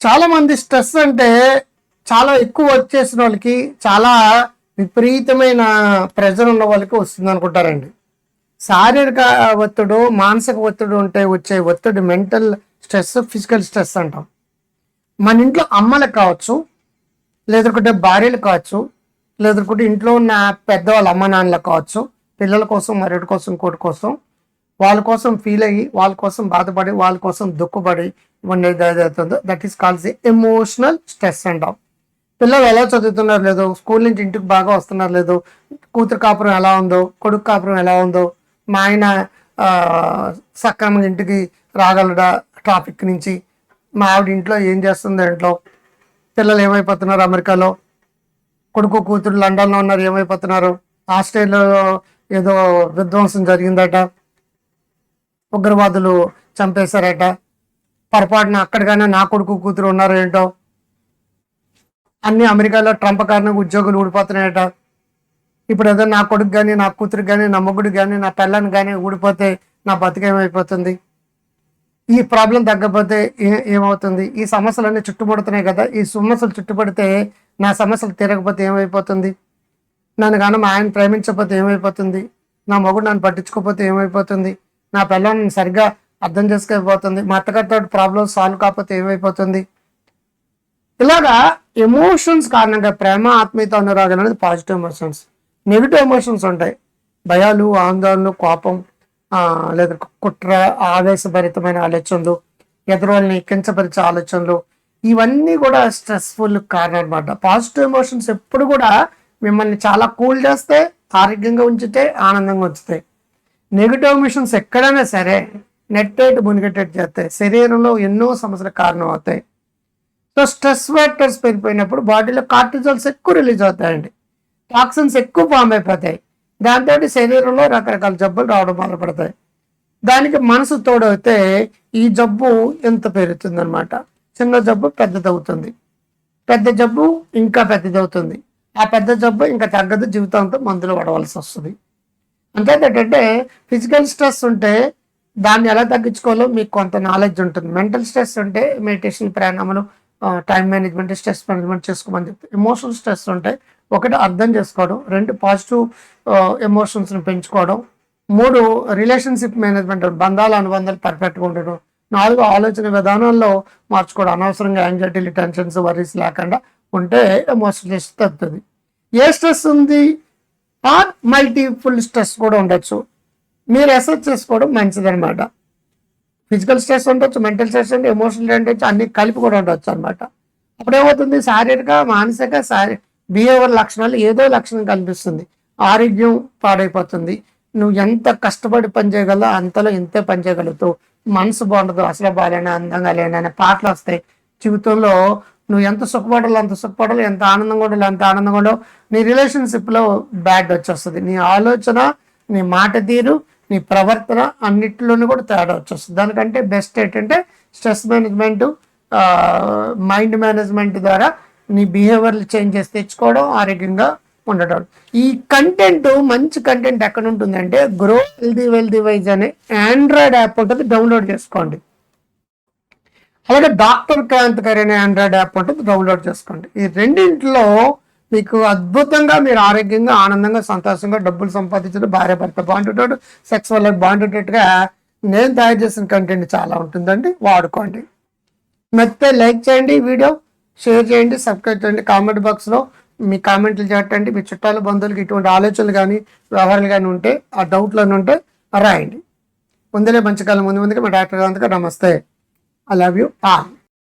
చాలా మంది స్ట్రెస్ అంటే చాలా ఎక్కువ వచ్చేసిన వాళ్ళకి చాలా విపరీతమైన ప్రెజర్ ఉన్న వాళ్ళకి వస్తుంది అనుకుంటారండి. శారీరక ఒత్తిడి మానసిక ఒత్తిడి ఉంటే వచ్చే ఒత్తిడి మెంటల్ స్ట్రెస్ ఫిజికల్ స్ట్రెస్ అంటాం. మన ఇంట్లో అమ్మలకు కావచ్చు లేదంటే భార్యలు కావచ్చు లేదంటే ఇంట్లో ఉన్న పెద్దవాళ్ళ అమ్మ నాన్నలకు కావచ్చు పిల్లల కోసం మరొకటి కోసం ఇంకోటి కోసం వాళ్ళ కోసం ఫీల్ అయ్యి వాళ్ళ కోసం బాధపడి వాళ్ళ కోసం దుఃఖపడి ఇవన్నీ ఏదైతుందో that is calls emotional stress అంటాం పిల్లలు ఎలా చదువుతున్నారు లేదో స్కూల్ నుంచి ఇంటికి బాగా వస్తున్నారు లేదో కూతురు కాపురం ఎలా ఉందో కొడుకు కాపురం ఎలా ఉందో మా ఆయన సక్రమంగా ఇంటికి రాగలడా ట్రాఫిక్ నుంచి మా ఆవిడ ఇంట్లో ఏం చేస్తుంది ఇంట్లో పిల్లలు ఏమైపోతున్నారు అమెరికాలో కొడుకు కూతురు లండన్లో ఉన్నారు ఏమైపోతున్నారు ఆస్ట్రేలియాలో ఏదో విధ్వంసం జరిగిందట ఉగ్రవాదులు చంపేశారట. పొరపాటున అక్కడికైనా నా కొడుకు కూతురు ఉన్నారు ఏంటో? అన్ని అమెరికాలో ట్రంప్ కారణంగా ఉద్యోగులు ఊడిపోతున్నాయట. ఇప్పుడు ఏదో నా కొడుకు కానీ నా కూతురు కానీ నా మొగుడు కానీ నా పిల్లని కానీ ఊడిపోతే నా బతికేమైపోతుంది ఈ ప్రాబ్లం తగ్గకపోతే ఏమవుతుంది? ఈ సమస్యలన్నీ చుట్టుపడుతున్నాయి కదా. ఈ సమస్యలు చుట్టుపడితే నా సమస్యలు తీరకపోతే ఏమైపోతుంది? నన్ను కానీ మా ఆయన ప్రేమించకపోతే ఏమైపోతుంది? నా మొగుడు నన్ను పట్టించుకోకపోతే ఏమైపోతుంది? నా పిల్లని సరిగ్గా అర్థం చేసుకోకపోతుంది మా అత్తగారితో ప్రాబ్లమ్ సాల్వ్ కాకపోతే ఏమైపోతుంది? ఇలాగా ఎమోషన్స్ కారణంగా ప్రేమ ఆత్మీయత అనురాగం అనేది పాజిటివ్ ఎమోషన్స్ నెగిటివ్ ఎమోషన్స్ ఉంటాయి. భయాలు ఆందోళనలు కోపం లేదా కుట్ర ఆవేశభరితమైన ఆలోచనలు ఎదురోళ్ళని కించపరిచే ఆలోచనలు ఇవన్నీ కూడా స్ట్రెస్ఫుల్ కారణం అనమాట పాజిటివ్ ఎమోషన్స్ ఎప్పుడు కూడా మిమ్మల్ని చాలా కూల్ చేస్తే ఆరోగ్యంగా ఉంచితే ఆనందంగా ఉంచుతాయి. నెగిటివ్ మిషన్స్ ఎక్కడైనా సరే నెట్టేట్ మునిగేటట్టు చేస్తాయి. శరీరంలో ఎన్నో సమస్యలకు కారణం అవుతాయి సో స్ట్రెస్ ఫ్యాక్టర్స్ పెరిగిపోయినప్పుడు బాడీలో కార్టిజల్స్ ఎక్కువ రిలీజ్ అవుతాయండి. టాక్సిన్స్ ఎక్కువ ఫామ్ అయిపోతాయి. దాంతో శరీరంలో రకరకాల జబ్బులు రావడం మొదలుపడతాయి దానికి మనసు తోడైతే ఈ జబ్బు ఎంత పెరుగుతుంది అనమాట చిన్న జబ్బు పెద్దదవుతుంది. పెద్ద జబ్బు ఇంకా పెద్దదవుతుంది. ఆ పెద్ద జబ్బు ఇంకా తగ్గదు జీవితాంతం మందులు పడవలసి వస్తుంది. అంతే ఏంటంటే ఫిజికల్ స్ట్రెస్ ఉంటే దాన్ని ఎలా తగ్గించుకోవాలో మీకు కొంత నాలెడ్జ్ ఉంటుంది. మెంటల్ స్ట్రెస్ ఉంటే మెడిటేషన్ ప్రాణాయామాలు టైం మేనేజ్మెంట్ స్ట్రెస్ మేనేజ్మెంట్ చేసుకోమని చెప్తే ఎమోషనల్ స్ట్రెస్ ఉంటే ఒకటి అర్థం చేసుకోవడం రెండు పాజిటివ్ ఎమోషన్స్ని పెంచుకోవడం మూడు రిలేషన్షిప్ మేనేజ్మెంట్ బంధాల అనుబంధాలు పర్ఫెక్ట్గా ఉండడం నాలుగు ఆలోచన విధానాల్లో మార్చుకోవడం అనవసరంగా యాంగ్జైటీలు టెన్షన్స్ వరీస్ లేకుండా ఉంటే ఎమోషనల్ స్ట్రెస్ తగ్గుతుంది. ఏ స్ట్రెస్ ఉంది? ఆర్ మల్టిపుల్ స్ట్రెస్ కూడా ఉండొచ్చు. మీరు అసెస్ చేసుకోవడం మంచిదనమాట ఫిజికల్ స్ట్రెస్ ఉండొచ్చు మెంటల్ స్ట్రెస్ ఉండొచ్చు ఎమోషనల్ ఉండొచ్చు అన్ని కలిపి కూడా ఉండొచ్చు అనమాట అప్పుడు ఏమవుతుంది శారీరక మానసిక శారీ బిహేవియర్ లక్షణాలు ఏదో లక్షణం కనిపిస్తుంది. ఆరోగ్యం పాడైపోతుంది. నువ్వు ఎంత కష్టపడి పనిచేయగలవు అంతలో ఇంతే పనిచేయగలుగుతావు మనసు బాగుండదు అసలు బాగాలేనా అందంగా లేనా అనే పాటలు వస్తాయి. జీవితంలో నువ్వు ఎంత సుఖపడాలో అంత సుఖపడాలి ఎంత ఆనందంగా ఉండాలి అంత ఆనందంగా ఉండవు నీ రిలేషన్షిప్లో బ్యాడ్ వచ్చేస్తుంది. నీ ఆలోచన నీ మాట తీరు నీ ప్రవర్తన అన్నిటిలోనూ కూడా తేడా వచ్చేస్తుంది. దానికంటే బెస్ట్ ఏంటంటే స్ట్రెస్ మేనేజ్మెంట్ మైండ్ మేనేజ్మెంట్ ద్వారా నీ బిహేవియర్లు చేంజ్ చేసి తెచ్చుకోవడం ఆరోగ్యంగా ఉండటం ఈ కంటెంట్ మంచి కంటెంట్ ఎక్కడ ఉంటుందంటే గ్రో హెల్దీ వెల్దీ వైజ్ అనే ఆండ్రాయిడ్ యాప్ ఉంటుంది డౌన్లోడ్ చేసుకోండి. అలాగే డాక్టర్ క్రాంత్ గారి అనే ఆండ్రాయిడ్ యాప్ ఉంటుంది డౌన్లోడ్ చేసుకోండి. ఈ రెండింటిలో మీకు అద్భుతంగా మీరు ఆరోగ్యంగా ఆనందంగా సంతోషంగా డబ్బులు సంపాదించడం భార్య భర్త బాగుంటుంటాడు సెక్స్ వల్ల బాగుంటుంటట్టుగా నేను తయారు చేసిన కంటెంట్ చాలా ఉంటుందండి. వాడుకోండి. నచ్చితే లైక్ చేయండి వీడియో షేర్ చేయండి సబ్స్క్రైబ్ చేయండి. కామెంట్ బాక్స్లో మీ కామెంట్లు పెట్టండి మీ చుట్టాలు బంధువులకి ఇటువంటి ఆలోచనలు కానీ వ్యవహారాలు కానీ ఉంటే ఆ డౌట్లు అని ఉంటే రాయండి. ముందులే మంచి కాలం ముందు ముందుగా మా డాక్టర్ గారు నమస్తే. I love you. Bye.